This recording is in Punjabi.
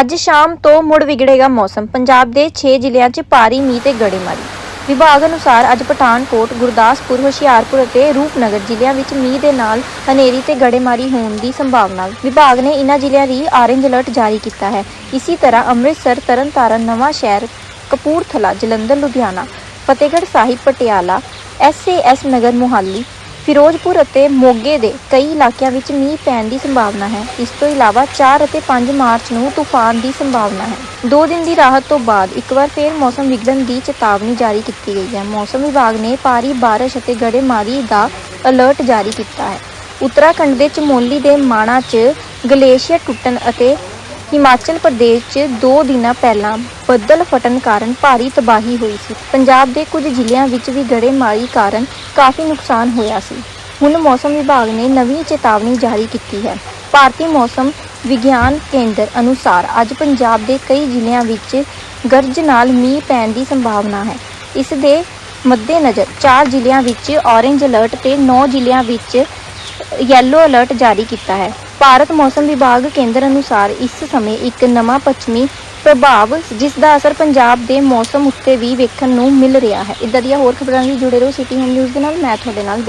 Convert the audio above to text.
ਅੱਜ ਸ਼ਾਮ ਤੋਂ ਮੁੜ ਵਿਗੜੇਗਾ ਮੌਸਮ। ਪੰਜਾਬ ਦੇ 6 ਜ਼ਿਲ੍ਹਿਆਂ 'ਚ ਭਾਰੀ ਮੀਂਹ ਤੇ ਗੜੇਮਾਰੀ। ਵਿਭਾਗ ਅਨੁਸਾਰ ਅੱਜ ਪਠਾਨਕੋਟ, ਗੁਰਦਾਸਪੁਰ, ਹੁਸ਼ਿਆਰਪੁਰ ਅਤੇ ਰੂਪਨਗਰ ਜ਼ਿਲ੍ਹਿਆਂ ਵਿੱਚ ਮੀਂਹ ਦੇ ਨਾਲ ਹਨੇਰੀ ਤੇ ਗੜੇਮਾਰੀ ਹੋਣ ਦੀ ਸੰਭਾਵਨਾ। ਵਿਭਾਗ ਨੇ ਇਨ੍ਹਾਂ ਜ਼ਿਲ੍ਹਿਆਂ ਲਈ ਆਰੇਂਜ ਅਲਰਟ ਜਾਰੀ ਕੀਤਾ ਹੈ। ਇਸੇ ਤਰ੍ਹਾਂ ਅੰਮ੍ਰਿਤਸਰ, ਤਰਨਤਾਰਨ ਨਵਾਂਸ਼ਹਿਰ ਕਪੂਰਥਲਾ, ਜਲੰਧਰ, ਲੁਧਿਆਣਾ, ਫਤਿਹਗੜ੍ਹ ਸਾਹਿਬ, ਪਟਿਆਲਾ ਐਸਏਐਸ ਨਗਰ ਮੁਹਾਲੀ ਫਿਰੋਜ਼ਪੁਰ ਅਤੇ ਮੋਗੇ ਦੇ ਕਈ ਇਲਾਕਿਆਂ ਵਿੱਚ ਮੀਂਹ ਪੈਣ ਦੀ ਸੰਭਾਵਨਾ ਹੈ। ਇਸ ਤੋਂ ਇਲਾਵਾ 4 ਅਤੇ 5 ਮਾਰਚ ਨੂੰ ਤੂਫਾਨ ਦੀ ਸੰਭਾਵਨਾ ਹੈ। ਦੋ ਦਿਨ ਦੀ ਰਾਹਤ ਤੋਂ ਬਾਅਦ ਇੱਕ ਵਾਰ ਫੇਰ ਮੌਸਮ ਵਿਗੜਨ ਦੀ ਚੇਤਾਵਨੀ ਜਾਰੀ ਕੀਤੀ ਗਈ ਹੈ। ਮੌਸਮ ਵਿਭਾਗ ਨੇ ਭਾਰੀ ਬਾਰਿਸ਼ ਅਤੇ ਗੜੇਮਾਰੀ ਦਾ ਅਲਰਟ ਜਾਰੀ ਕੀਤਾ ਹੈ। ਉੱਤਰਾਖੰਡ ਦੇ ਚਮੋਲੀ ਦੇ ਮਾਣਾ 'ਚ ਗਲੇਸ਼ੀਅਰ ਟੁੱਟਣ ਅਤੇ ਹਿਮਾਚਲ ਪ੍ਰਦੇਸ਼ 'ਚ 2 ਦਿਨਾਂ ਪਹਿਲਾਂ ਬੱਦਲ ਫਟਣ ਕਾਰਨ ਭਾਰੀ ਤਬਾਹੀ ਹੋਈ ਸੀ। ਪੰਜਾਬ ਦੇ ਕੁਝ ਜ਼ਿਲ੍ਹਿਆਂ ਵਿੱਚ ਵੀ ਗੜੇਮਾਰੀ ਕਾਰਨ ਕਾਫੀ ਨੁਕਸਾਨ ਹੋਇਆ ਸੀ। ਹੁਣ ਮੌਸਮ ਵਿਭਾਗ ਨੇ ਨਵੀਂ ਚੇਤਾਵਨੀ ਜਾਰੀ ਕੀਤੀ ਹੈ। ਭਾਰਤੀ ਮੌਸਮ ਵਿਗਿਆਨ ਕੇਂਦਰ ਅਨੁਸਾਰ ਅੱਜ ਪੰਜਾਬ ਦੇ ਕਈ ਜ਼ਿਲ੍ਹਿਆਂ ਵਿੱਚ ਗਰਜ ਨਾਲ ਮੀਂਹ ਪੈਣ ਦੀ ਸੰਭਾਵਨਾ ਹੈ। ਇਸ ਦੇ ਮੱਦੇਨਜ਼ਰ 4 ਜ਼ਿਲ੍ਹਿਆਂ ਵਿੱਚ ਔਰੇਂਜ ਅਲਰਟ ਤੇ 9 ਜ਼ਿਲ੍ਹਿਆਂ ਵਿੱਚ ਯੈਲੋ ਅਲਰਟ ਜਾਰੀ ਕੀਤਾ ਹੈ। ਭਾਰਤ ਮੌਸਮ ਵਿਭਾਗ ਕੇਂਦਰ ਅਨੁਸਾਰ ਇਸ ਸਮੇਂ ਇੱਕ ਨਵਾਂ ਪੱਛਮੀ ਪ੍ਰਭਾਵ, ਜਿਸ ਦਾ ਅਸਰ ਪੰਜਾਬ ਦੇ ਮੌਸਮ ਉੱਤੇ ਵੀ ਵੇਖਣ ਨੂੰ ਮਿਲ ਰਿਹਾ ਹੈ। ਇਦਾਂ ਦੀਆਂ ਹੋਰ ਖਬਰਾਂ ਲਈ ਜੁੜੇ ਰਹੋ ਸਿਟੀ ਹੋਮ ਨਿਊਜ਼ ਦੇ ਨਾਲ, ਮੈਂ ਤੁਹਾਡੇ ਨਾਲ